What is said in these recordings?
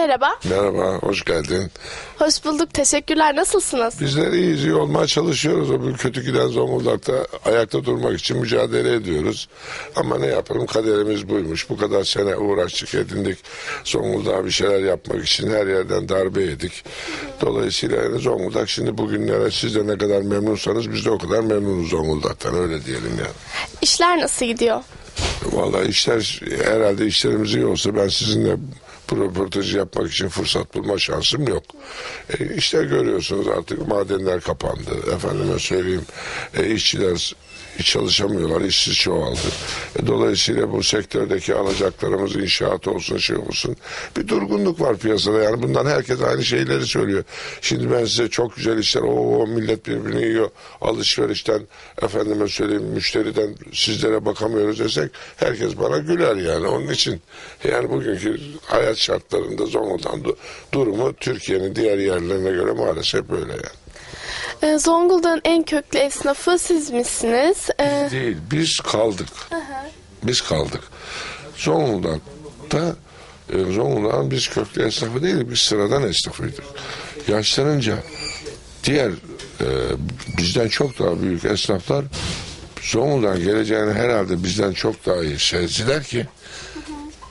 Merhaba. Merhaba, hoş geldin. Hoş bulduk. Teşekkürler. Nasılsınız? Bizler iyiyiz, iyi olmaya çalışıyoruz. O kötü giden Zonguldak'ta ayakta durmak için mücadele ediyoruz. Ama ne yapalım, kaderimiz buymuş. Bu kadar sene uğraştık, edindik. Zonguldak'a bir şeyler yapmak için her yerden darbe yedik. Dolayısıyla yani Zonguldak şimdi bugünlere siz de ne kadar memnunsanız biz de o kadar memnunuz Zonguldak'tan, öyle diyelim yani. İşler nasıl gidiyor? Vallahi işler herhalde işlerimiz iyi olsa ben sizinle bu röportajı yapmak için fırsat bulma şansım yok. E, işler görüyorsunuz artık madenler kapandı. Efendime söyleyeyim e, işçiler çalışamıyorlar, işsiz çoğaldı. E, dolayısıyla bu sektördeki alacaklarımız inşaat olsun, şey olsun bir durgunluk var piyasada. Yani bundan herkes aynı şeyleri söylüyor. Şimdi ben size çok güzel işler, o millet birbirini yiyor, alışverişten, efendime söyleyeyim müşteriden sizlere bakamıyoruz desek herkes bana güler yani. Onun için yani bugünkü hayat şartlarında Zonguldak'ın du- durumu Türkiye'nin diğer yerlerine göre maalesef böyle yani. Ee, Zonguldak'ın en köklü esnafı siz misiniz? Ee, Değil, biz kaldık. Biz kaldık. Zonguldak'ta e, Zonguldak'ın biz köklü esnafı değil, biz sıradan esnafıydık. Yaşlanınca diğer e, bizden çok daha büyük esnaflar Zonguldak'ın geleceğini herhalde bizden çok daha iyi sezdiler ki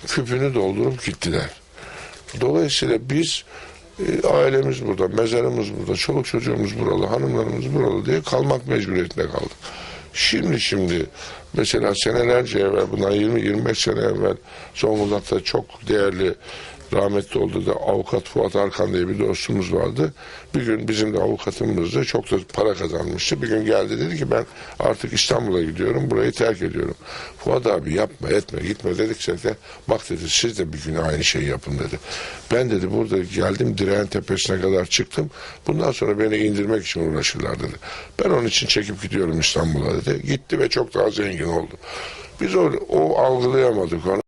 küpünü doldurup gittiler. Dolayısıyla biz e, ailemiz burada, mezarımız burada, çoluk çocuğumuz buralı, hanımlarımız buralı diye kalmak mecburiyetinde kaldık. Şimdi şimdi mesela senelerce evvel bundan 20-25 sene evvel Zonguldak'ta çok değerli rahmetli oldu da avukat Fuat Arkan diye bir dostumuz vardı. Bir gün bizim de avukatımızdı. Çok da para kazanmıştı. Bir gün geldi dedi ki ben artık İstanbul'a gidiyorum. Burayı terk ediyorum. Fuat abi yapma etme gitme dedikçe de bak dedi siz de bir gün aynı şeyi yapın dedi. Ben dedi burada geldim direğin tepesine kadar çıktım. Bundan sonra beni indirmek için uğraşırlar dedi. Ben onun için çekip gidiyorum İstanbul'a dedi. Gitti ve çok daha zengin oldu. Biz o, o algılayamadık onu.